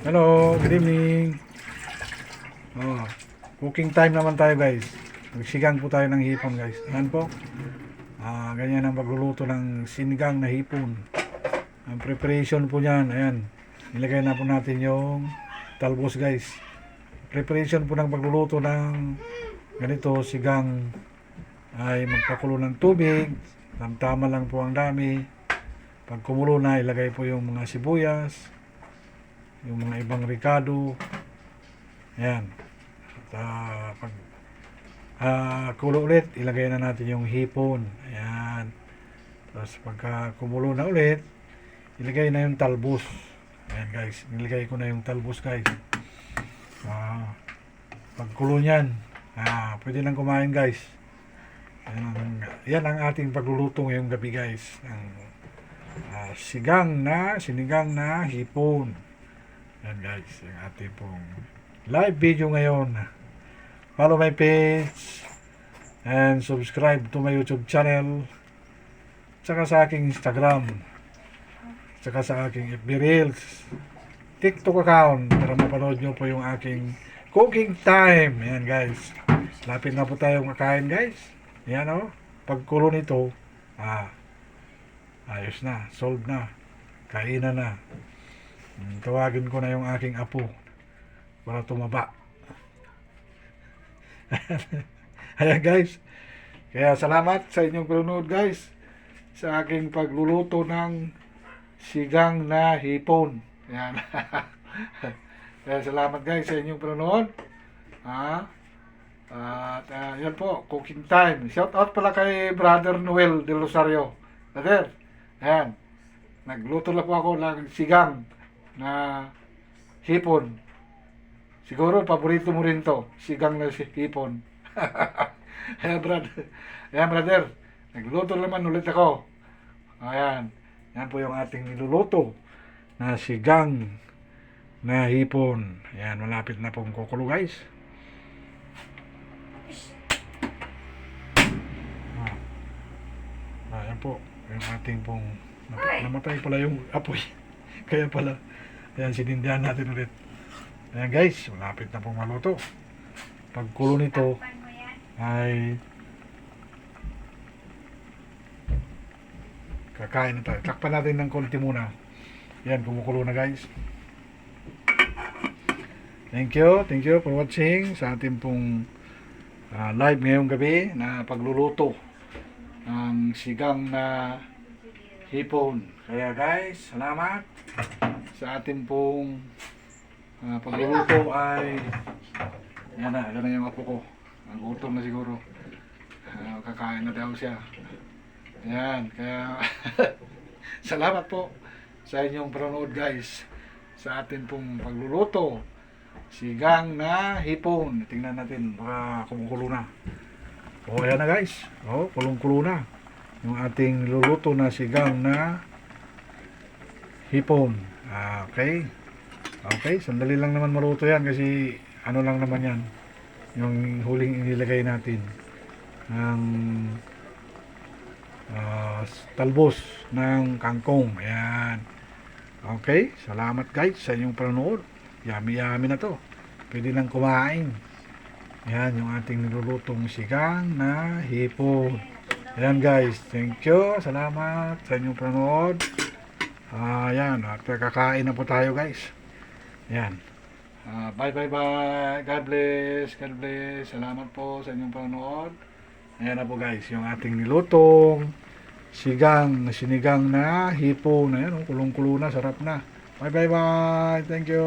Hello, good evening. Oh, cooking time naman tayo guys. Magsigang po tayo ng hipon guys. Ayan po. Ah, ganyan ang pagluluto ng sinigang na hipon. Ang preparation po niyan, ayan. Nilagay na po natin yung talbos guys. Preparation po ng pagluluto ng ganito sigang ay magpakulo ng tubig. Tamtama lang po ang dami. Pag kumulo na, ilagay po yung mga sibuyas, yung mga ibang ricado. Ayan. At ah, pag ah, kulo ulit, ilagay na natin yung hipon. Ayan. Tapos pagka kumulo na ulit, ilagay na yung talbos. Ayan guys, nilagay ko na yung talbos guys. Ah, pagkulo niyan, ah, pwede nang kumain guys. Yan ang, yan ang ating pagluluto ngayong gabi guys. Ang ah, sigang na, sinigang na hipon. Yan guys, yung ating pong live video ngayon. Follow my page and subscribe to my YouTube channel. Tsaka sa aking Instagram. Tsaka sa aking FB Reels. TikTok account para mapanood nyo po yung aking cooking time. Yan guys. Lapit na po tayong kakain guys. Yan o. Pagkulo nito, ah, ayos na. Solved na. Kainan na. Hmm, Tawagin ko na yung aking apo para tumaba. Ayan guys. Kaya salamat sa inyong panonood guys sa aking pagluluto ng sigang na hipon. Yan. Kaya salamat guys sa inyong panonood. Ha? At ah, yan po, cooking time. Shout out pala kay Brother Noel de Rosario. Brother, ayan. Nagluto na po ako ng sigang na hipon. Siguro, paborito mo rin to. Sigang na si- hipon. ayan, brother. Ayan, brother. Nagluto naman ulit ako. Ayan. Yan po yung ating niluluto na sigang na hipon. Ayan, malapit na pong kukulo guys. Ah. Ah, yan po. Yung ating pong namatay pala yung apoy. Kaya pala. Ayan, sinindihan natin ulit. Ayan guys, malapit na pong maluto. Pagkulo nito ay kakain na tayo. Takpan natin ng konti muna. Yan, kumukulo na guys. Thank you, thank you for watching sa ating pong ah, live ngayong gabi na pagluluto ng sigang na hipon. Kaya guys, salamat sa ating pong ah, pagluluto ay yan na, yan na yung apo ko. Ang gutom na siguro. Ah, kakain na daw siya. Yan, kaya salamat po sa inyong panonood guys sa atin pong pagluluto. Sigang na hipon. Tingnan natin, baka kumukulo na. O, ayan na guys. O, kulong-kulo na. Yung ating luluto na sigang na hipon. Ah, okay. Okay, sandali lang naman maluto yan kasi ano lang naman yan. Yung huling inilagay natin. Ang ah, talbos ng kangkong. Ayan. Okay, salamat guys sa inyong panonood. Yummy-yummy na to. Pwede nang kumain. Ayan, yung ating nilulutong sigang na hipon. Ayan guys, thank you. Salamat sa inyong panonood. Ah, ayan, at kakain na po tayo guys. Ayan. Ah, bye bye bye. God bless. God bless. Salamat po sa inyong panonood. Ayan na po guys, yung ating nilutong sigang, sinigang na hipon. Ayan, oh, kulong-kulo na, sarap na. Bye bye bye. Thank you.